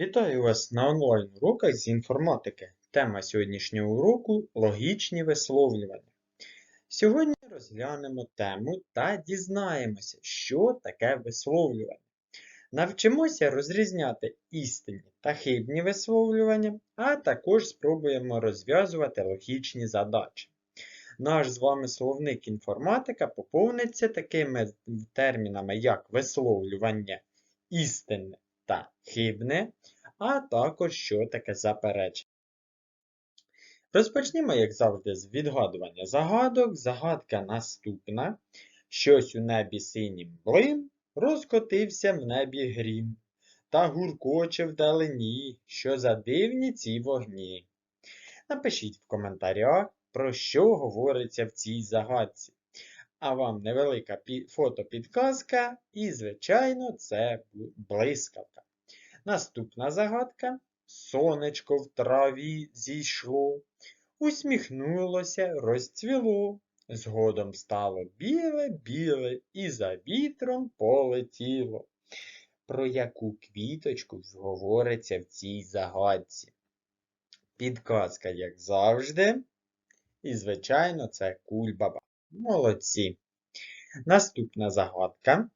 Вітаю вас на онлайн-уроках з інформатики. Тема сьогоднішнього уроку логічні висловлювання. Сьогодні розглянемо тему та дізнаємося, що таке висловлювання. Навчимося розрізняти істинні та хибні висловлювання, а також спробуємо розв'язувати логічні задачі. Наш з вами словник інформатика поповниться такими термінами, як висловлювання істинне та хибне, а також що таке заперечення. Розпочнімо, як завжди, з відгадування загадок. Загадка наступна. Щось у небі синім блим, розкотився в небі грім, та гуркоче вдалині, що за дивні ці вогні. Напишіть в коментарях, про що говориться в цій загадці. А вам невелика фотопідказка, і, звичайно, це блискавка. Наступна загадка. Сонечко в траві зійшло, усміхнулося, розцвіло. Згодом стало біле-біле і за вітром полетіло. Про яку квіточку говориться в цій загадці? Підказка, як завжди. І, звичайно, це кульбаба. Молодці. Наступна загадка.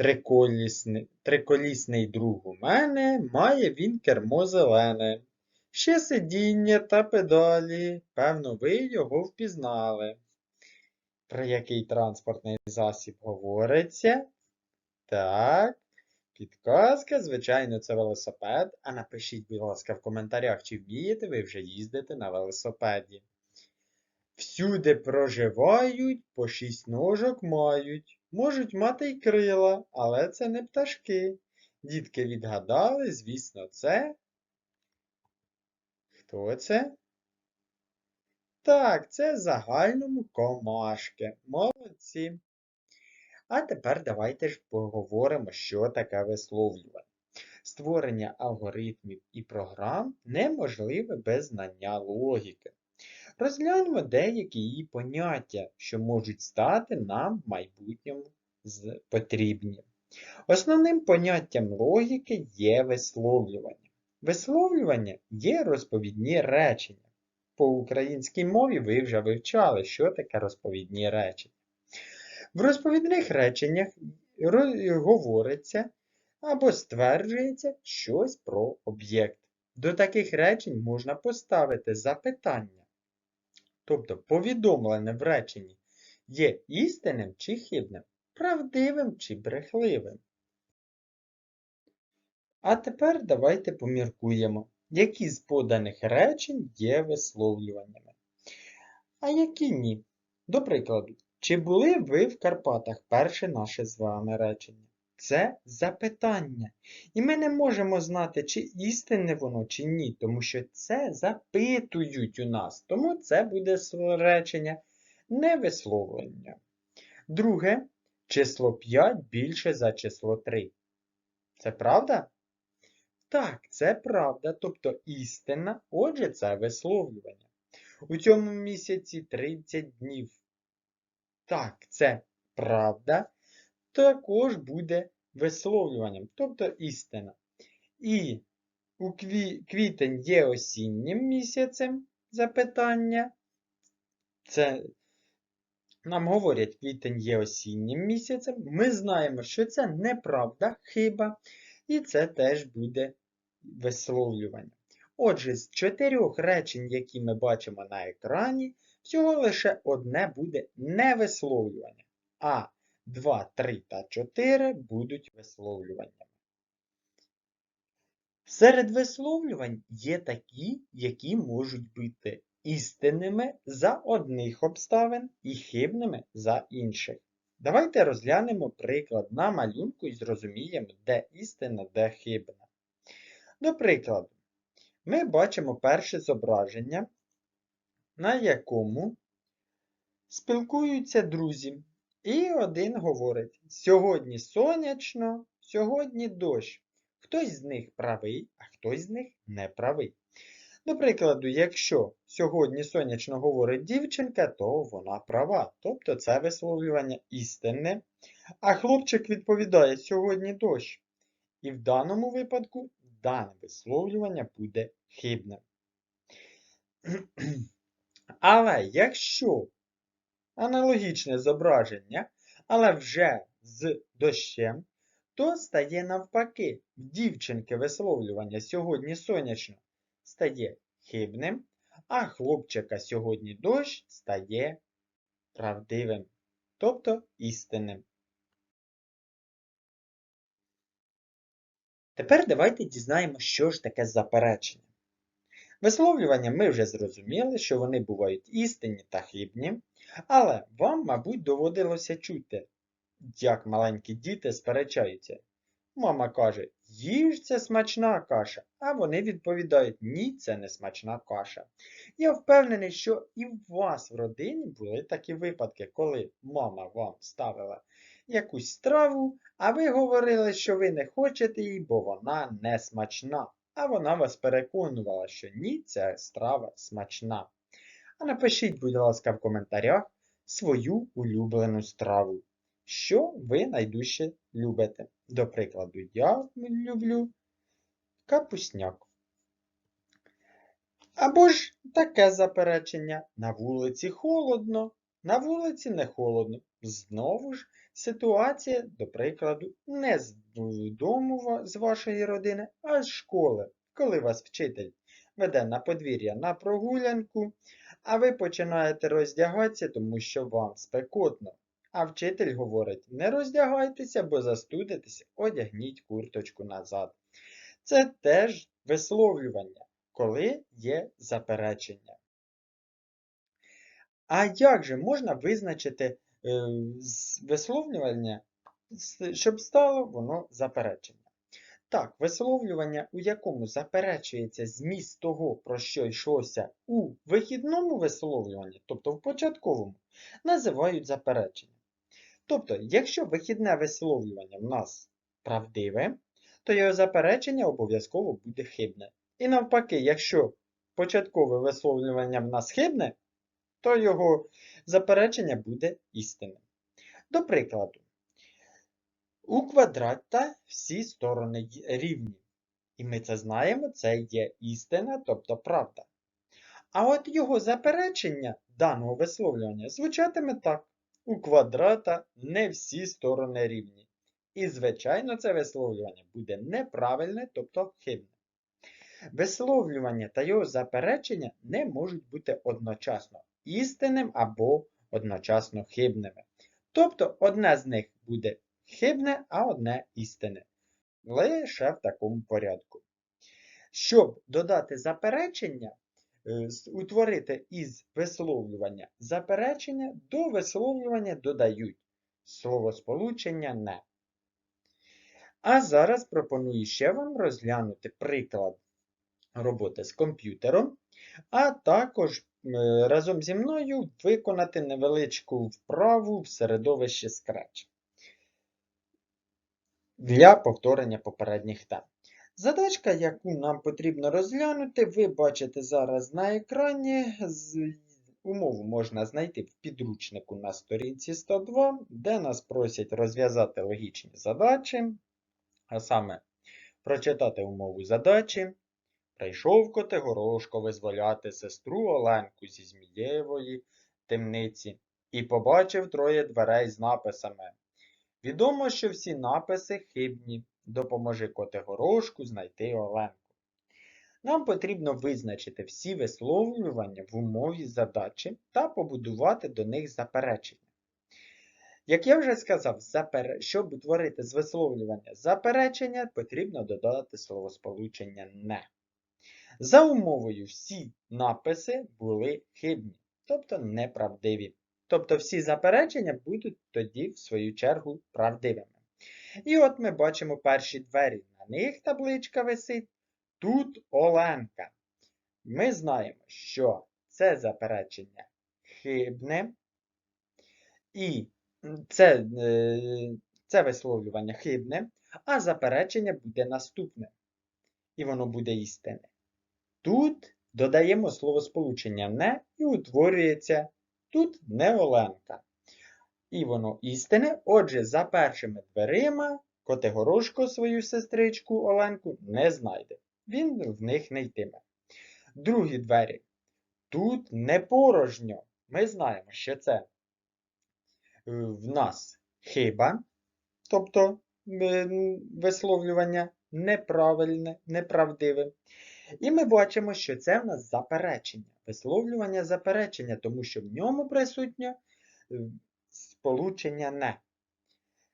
Триколісний, триколісний друг у мене, має він кермо зелене. Ще сидіння та педалі, певно, ви його впізнали. Про який транспортний засіб говориться? Так. Підказка, звичайно, це велосипед. А напишіть, будь ласка, в коментарях, чи вмієте ви вже їздити на велосипеді. Всюди проживають, по шість ножок мають. Можуть мати й крила, але це не пташки. Дітки відгадали, звісно, це. Хто це? Так, це загальному комашки. Молодці. А тепер давайте ж поговоримо, що таке висловлювання. Створення алгоритмів і програм неможливе без знання логіки. Розглянемо деякі її поняття, що можуть стати нам в майбутньому потрібні. Основним поняттям логіки є висловлювання. Висловлювання є розповідні речення. По українській мові ви вже вивчали, що таке розповідні речення. В розповідних реченнях говориться або стверджується щось про об'єкт. До таких речень можна поставити запитання. Тобто повідомлене в реченні є істинним чи хибним, правдивим чи брехливим. А тепер давайте поміркуємо, які з поданих речень є висловлюваннями, а які ні. До прикладу, чи були ви в Карпатах перше наше з вами речення? Це запитання. І ми не можемо знати, чи істинне воно, чи ні, тому що це запитують у нас. Тому це буде речення не висловлення. Друге, число 5 більше за число 3. Це правда? Так, це правда, тобто істина, отже, це висловлювання. У цьому місяці 30 днів. Так, це правда, також буде висловлюванням, тобто істина. І у кві- квітень є осіннім місяцем запитання. Це нам говорять, квітень є осіннім місяцем. Ми знаємо, що це неправда, хиба, і це теж буде висловлювання. Отже, з чотирьох речень, які ми бачимо на екрані, всього лише одне буде невисловлювання, а 2, 3 та 4 будуть висловлюваннями. Серед висловлювань є такі, які можуть бути істинними за одних обставин і хибними за інших. Давайте розглянемо приклад на малюнку і зрозуміємо, де істина, де хибна. До прикладу, ми бачимо перше зображення, на якому спілкуються друзі. І один говорить: сьогодні сонячно, сьогодні дощ. Хтось з них правий, а хтось з них не правий. До прикладу, якщо сьогодні сонячно говорить дівчинка, то вона права, тобто це висловлювання істинне. А хлопчик відповідає сьогодні дощ. І в даному випадку дане висловлювання буде хибним. Але якщо аналогічне зображення, але вже з дощем, то стає навпаки. В дівчинки висловлювання сьогодні сонячно стає хибним, а хлопчика сьогодні дощ стає правдивим, тобто істинним. Тепер давайте дізнаємося, що ж таке заперечення. Висловлювання ми вже зрозуміли, що вони бувають істинні та хибні, але вам, мабуть, доводилося чути, як маленькі діти сперечаються. Мама каже, їж це смачна каша, а вони відповідають, ні, це не смачна каша. Я впевнений, що і в вас в родині були такі випадки, коли мама вам ставила якусь страву, а ви говорили, що ви не хочете її, бо вона не смачна. А вона вас переконувала, що ні, ця страва смачна. А напишіть, будь ласка, в коментарях свою улюблену страву. Що ви найдужче любите? До прикладу, я люблю капусняк. Або ж таке заперечення. На вулиці холодно, на вулиці не холодно. Знову ж ситуація, до прикладу, не з дому з вашої родини, а з школи, коли вас вчитель веде на подвір'я на прогулянку, а ви починаєте роздягатися, тому що вам спекотно. А вчитель говорить, не роздягайтеся, бо застудитеся, одягніть курточку назад. Це теж висловлювання, коли є заперечення. А як же можна визначити е, висловлювання, щоб стало воно заперечення? Так, висловлювання, у якому заперечується зміст того, про що йшлося у вихідному висловлюванні, тобто в початковому, називають запереченням. Тобто, якщо вихідне висловлювання в нас правдиве, то його заперечення обов'язково буде хибне. І навпаки, якщо початкове висловлювання в нас хибне, то його заперечення буде істинним. До прикладу, у квадрата всі сторони рівні. І ми це знаємо, це є істина, тобто правда. А от його заперечення даного висловлювання звучатиме так. У квадрата не всі сторони рівні. І, звичайно, це висловлювання буде неправильне, тобто хибне. Висловлювання та його заперечення не можуть бути одночасно істинним або одночасно хибними. Тобто одне з них буде хибне, а одне істинне. Лише в такому порядку. Щоб додати заперечення, е, утворити із висловлювання заперечення, до висловлювання додають словосполучення не. А зараз пропоную ще вам розглянути приклад роботи з комп'ютером, а також е, разом зі мною виконати невеличку вправу в середовищі Scratch для повторення попередніх тем. Задачка, яку нам потрібно розглянути, ви бачите зараз на екрані. Умову можна знайти в підручнику на сторінці 102, де нас просять розв'язати логічні задачі, а саме прочитати умову задачі. Прийшов Котигорошко визволяти сестру Оленку зі Змієвої темниці і побачив троє дверей з написами. Відомо, що всі написи хибні. Допоможи Котигорошку знайти Оленку. Нам потрібно визначити всі висловлювання в умові задачі та побудувати до них заперечення. Як я вже сказав, щоб утворити з висловлювання заперечення, потрібно додати словосполучення не. За умовою всі написи були хибні, тобто неправдиві. Тобто всі заперечення будуть тоді, в свою чергу, правдивими. І от ми бачимо перші двері. На них табличка висить. Тут Оленка. Ми знаємо, що це заперечення хибне, і це, е, це висловлювання хибне, а заперечення буде наступне. І воно буде істинне. Тут додаємо словосполучення не і утворюється тут не Оленка. І воно істинне. Отже, за першими дверима Котигорошко свою сестричку Оленку не знайде. Він в них не йтиме. Другі двері. Тут не порожньо. Ми знаємо, що це е, в нас хиба, тобто е, висловлювання неправильне, неправдиве. І ми бачимо, що це в нас заперечення. Висловлювання заперечення, тому що в ньому присутнє е, сполучення не.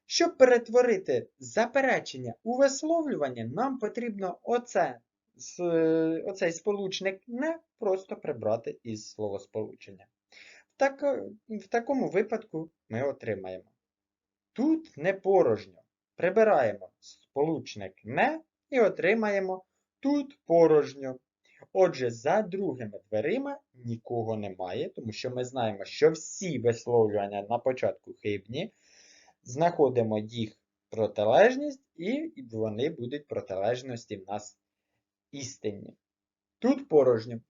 Щоб перетворити заперечення у висловлювання, нам потрібно оце, е, оцей сполучник не просто прибрати із словосполучення. В, так, в такому випадку ми отримаємо. Тут не порожньо. Прибираємо сполучник не і отримаємо тут порожньо. Отже, за другими дверима нікого немає, тому що ми знаємо, що всі висловлювання на початку хибні, знаходимо їх протилежність, і вони будуть протилежності в нас істинні. Тут порожньо.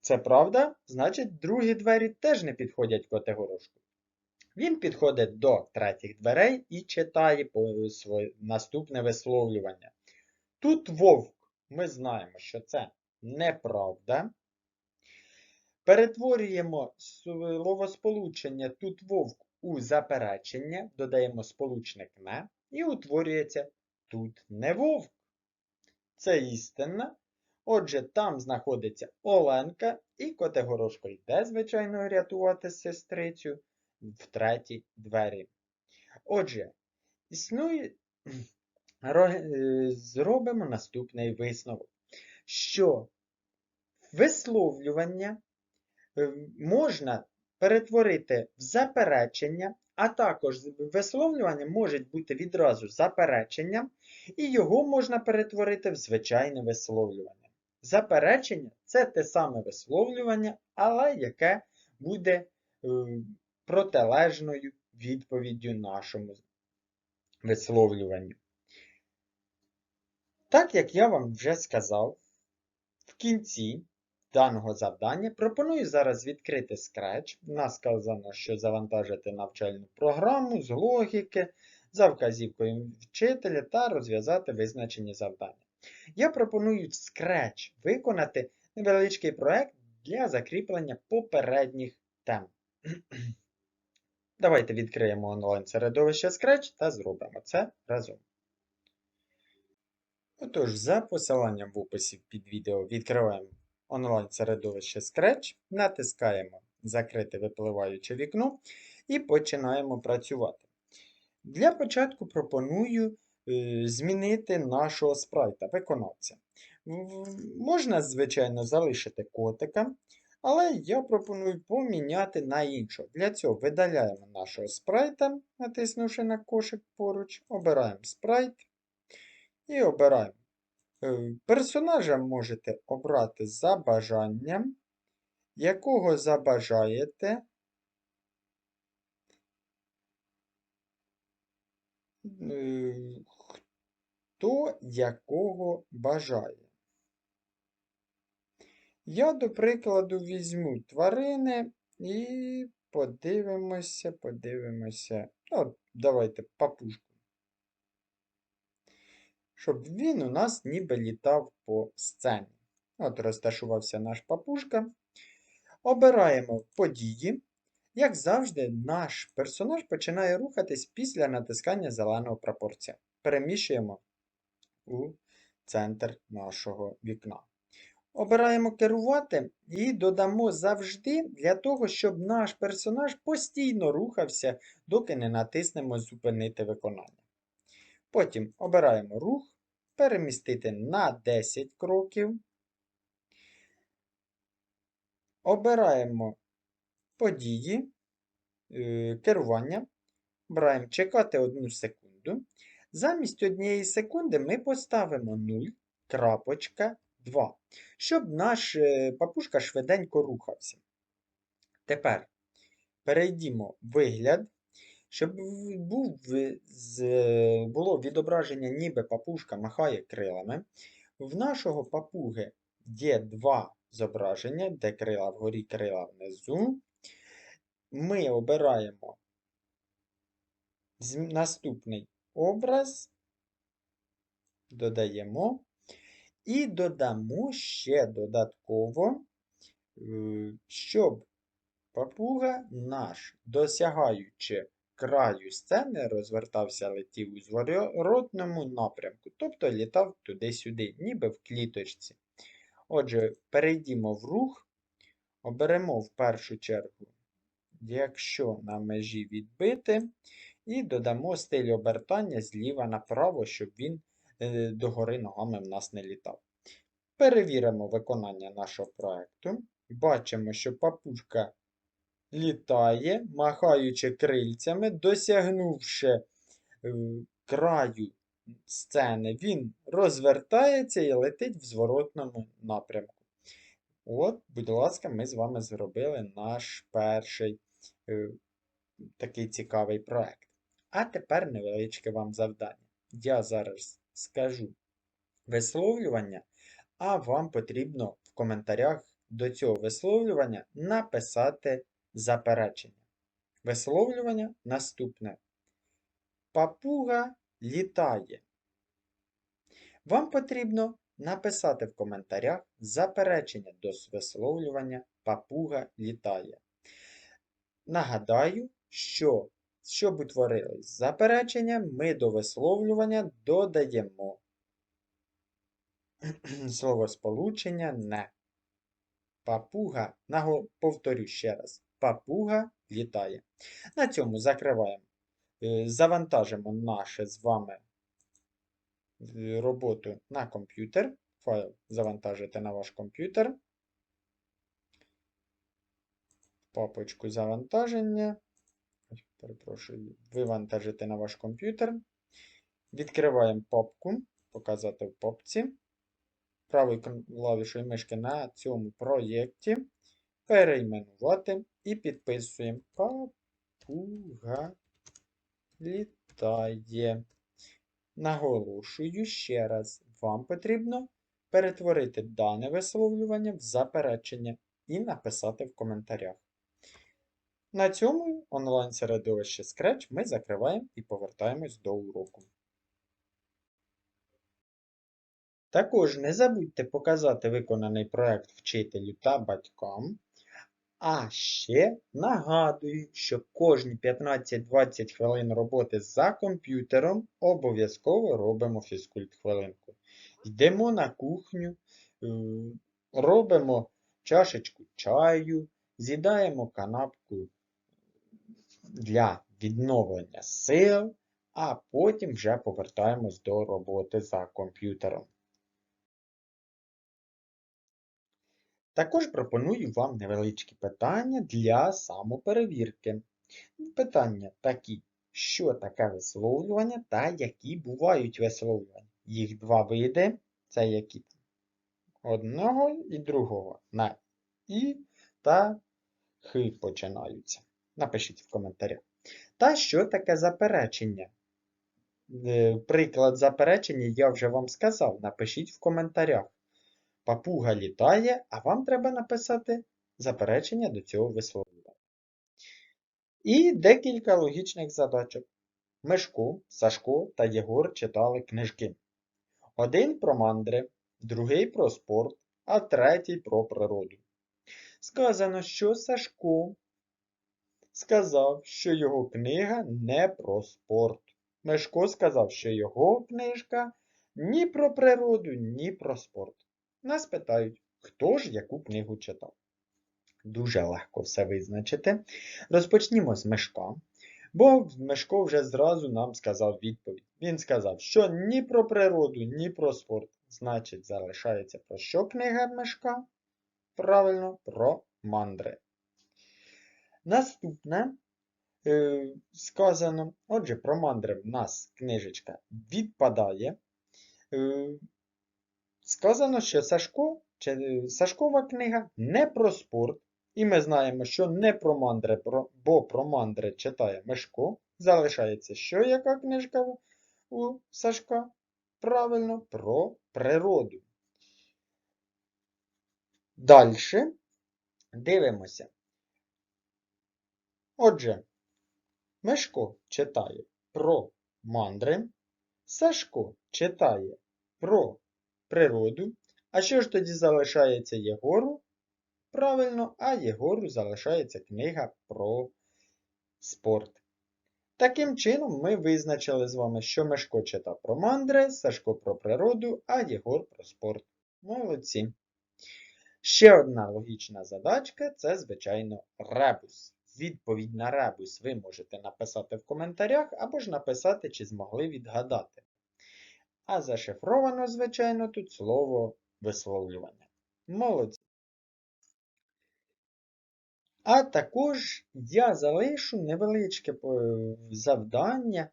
Це правда, значить, другі двері теж не підходять категорошку. Він підходить до третіх дверей і читає наступне висловлювання. Тут вовк, ми знаємо, що це неправда. Перетворюємо словосполучення тут вовк у заперечення, додаємо сполучник не, і утворюється тут не вовк. Це істина. Отже, там знаходиться Оленка, і Котигорошко йде, звичайно, рятувати сестрицю в треті двері. Отже, існує. Е, Зробимо наступний висновок, що висловлювання е, можна перетворити в заперечення, а також висловлювання може бути відразу запереченням, і його можна перетворити в звичайне висловлювання. Заперечення це те саме висловлювання, але яке буде е, протилежною відповіддю нашому висловлюванню. Так як я вам вже сказав, в кінці даного завдання пропоную зараз відкрити Scratch. В нас сказано, що завантажити навчальну програму з логіки за вказівкою вчителя та розв'язати визначені завдання. Я пропоную в Scratch виконати невеличкий проект для закріплення попередніх тем. Давайте відкриємо онлайн-середовище Scratch та зробимо це разом. Отож, за посиланням в описі під відео відкриваємо онлайн-середовище Scratch, натискаємо Закрити випливаюче вікно і починаємо працювати. Для початку пропоную е, змінити нашого спрайта, виконавця. Можна, звичайно, залишити котика, але я пропоную поміняти на іншого. Для цього видаляємо нашого спрайта, натиснувши на кошик поруч, обираємо спрайт і обираємо. Е, Персонажа можете обрати за бажанням, якого забажаєте. Е, Хто якого бажає. Я, до прикладу, візьму тварини і подивимося, подивимося. Ну, давайте папушку. Щоб він у нас ніби літав по сцені. От розташувався наш папушка. Обираємо події. Як завжди, наш персонаж починає рухатись після натискання зеленого прапорця. Переміщуємо у центр нашого вікна. Обираємо керувати і додамо завжди для того, щоб наш персонаж постійно рухався, доки не натиснемо Зупинити виконання. Потім обираємо рух, перемістити на 10 кроків. Обираємо події, е, керування. Обираємо чекати 1 секунду. Замість однієї секунди ми поставимо 0.2, щоб наш е, папушка швиденько рухався. Тепер перейдімо в вигляд, щоб був було відображення, ніби папушка махає крилами. В нашого папуги є два зображення, де крила вгорі, крила внизу. Ми обираємо наступний образ додаємо. І додамо ще додатково, е, щоб папуга наш, досягаючи краю сцени, розвертався, летів у зворотному напрямку, тобто літав туди-сюди, ніби в кліточці. Отже, перейдімо в рух, оберемо в першу чергу, якщо на межі відбити, і додамо стиль обертання зліва направо, щоб він е, догори ногами в нас не літав. Перевіримо виконання нашого проєкту. Бачимо, що папушка літає, махаючи крильцями, досягнувши е, краю сцени, він розвертається і летить в зворотному напрямку. От, будь ласка, ми з вами зробили наш перший е, такий цікавий проект. А тепер невеличке вам завдання. Я зараз скажу висловлювання, а вам потрібно в коментарях до цього висловлювання написати заперечення. Висловлювання наступне. Папуга літає. Вам потрібно написати в коментарях заперечення до висловлювання папуга літає. Нагадаю, що щоб утворилось заперечення, ми до висловлювання додаємо словосполучення не. Папуга, наго- повторю ще раз, папуга літає. На цьому закриваємо. Е, Завантажимо наше з вами е, роботу на комп'ютер. Файл завантажите на ваш комп'ютер. Папочку завантаження. Перепрошую, вивантажити на ваш комп'ютер. Відкриваємо папку. Показати в папці. Правою клавішою мишки на цьому проєкті. Перейменувати і підписуємо. Папуга літає. Наголошую ще раз, вам потрібно перетворити дане висловлювання в заперечення і написати в коментарях. На цьому онлайн-середовище Scratch ми закриваємо і повертаємось до уроку. Також не забудьте показати виконаний проект вчителю та батькам. А ще нагадую, що кожні 15-20 хвилин роботи за комп'ютером обов'язково робимо фізкульт-хвилинку. Йдемо на кухню, е, робимо чашечку чаю, з'їдаємо канапку для відновлення сил, а потім вже повертаємось до роботи за комп'ютером. Також пропоную вам невеличкі питання для самоперевірки. Питання такі, що таке висловлювання та які бувають висловлювання. Їх два види, це які одного і другого. На І та Х починаються. Напишіть в коментарях. Та що таке заперечення? Е, Приклад заперечення я вже вам сказав. Напишіть в коментарях. Папуга літає, а вам треба написати заперечення до цього висловлювання. І декілька логічних задачок. Мишко, Сашко та Єгор читали книжки. Один про мандри, другий про спорт, а третій про природу. Сказано, що Сашко сказав, що його книга не про спорт. Мишко сказав, що його книжка ні про природу, ні про спорт. Нас питають, хто ж яку книгу читав. Дуже легко все визначити. Розпочнімо з Мишка, бо Мишко вже зразу нам сказав відповідь. Він сказав, що ні про природу, ні про спорт. Значить, залишається про що книга Мишка? Правильно, про мандри. Наступне е, сказано, отже, про мандри в нас книжечка відпадає. Е, Сказано, що Сашко, чи Сашкова книга не про спорт. І ми знаємо, що не про мандри, бо про мандри читає Мишко. Залишається що яка книжка у Сашка? Правильно, про природу. Далі дивимося. Отже, Мишко читає про мандри, Сашко читає про природу. А що ж тоді залишається Єгору? Правильно, а Єгору залишається книга про спорт. Таким чином, ми визначили з вами, що Мешко читав про мандри, Сашко про природу, а Єгор про спорт. Молодці. Ще одна логічна задачка це, звичайно, ребус. Відповідь на ребус ви можете написати в коментарях або ж написати, чи змогли відгадати. А зашифровано, звичайно, тут слово висловлювання. Молодці. А також я залишу невеличке е, завдання,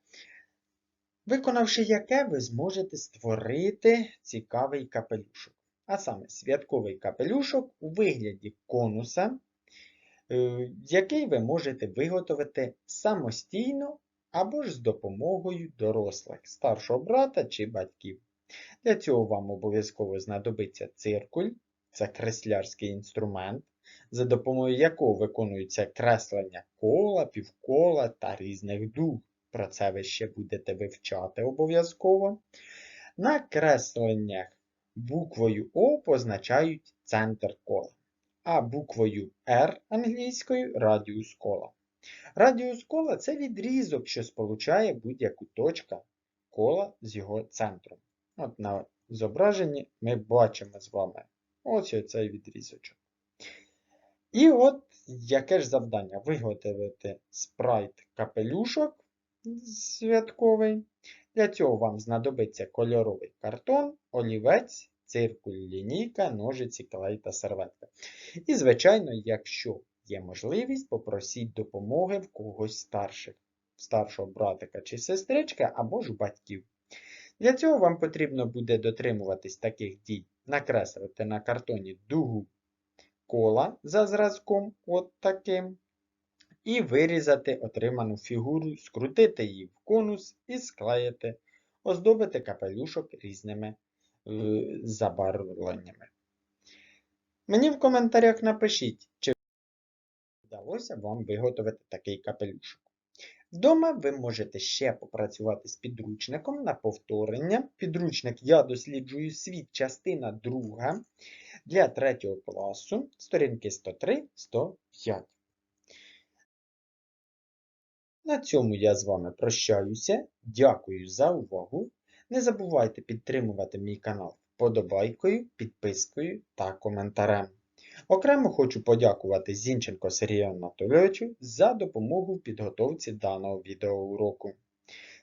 виконавши яке ви зможете створити цікавий капелюшок. А саме святковий капелюшок у вигляді конуса, е, який ви можете виготовити самостійно або ж з допомогою дорослих, старшого брата чи батьків. Для цього вам обов'язково знадобиться циркуль, це креслярський інструмент, за допомогою якого виконуються креслення кола, півкола та різних дуг. Про це ви ще будете вивчати обов'язково. На кресленнях буквою О позначають центр кола, а буквою R англійською радіус кола. Радіус кола це відрізок, що сполучає будь-яку точку кола з його центром. От на зображенні ми бачимо з вами ось цей відрізочок. І от яке ж завдання? Виготовити спрайт капелюшок святковий. Для цього вам знадобиться кольоровий картон, олівець, циркуль, лінійка, ножиці, клей та серветка. І, звичайно, якщо є можливість, попросіть допомоги в когось старших, старшого братика чи сестрички або ж батьків. Для цього вам потрібно буде дотримуватись таких дій, накреслити на картоні дугу кола за зразком, от таким, і вирізати отриману фігуру, скрутити її в конус і склеїти, оздобити капелюшок різними е, забарвленнями. Мені в коментарях напишіть, чи вдалося вам виготовити такий капелюшок. Вдома ви можете ще попрацювати з підручником на повторення. Підручник Я досліджую світ, частина 2 для 3 класу, сторінки 103-105. На цьому я з вами прощаюся. Дякую за увагу. Не забувайте підтримувати мій канал вподобайкою, підпискою та коментарем. Окремо хочу подякувати Зінченко Сергію Анатолійовичу за допомогу в підготовці даного відеоуроку.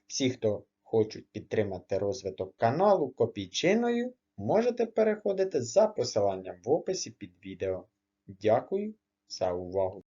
Всі, хто хочуть підтримати розвиток каналу копійчиною, можете переходити за посиланням в описі під відео. Дякую за увагу!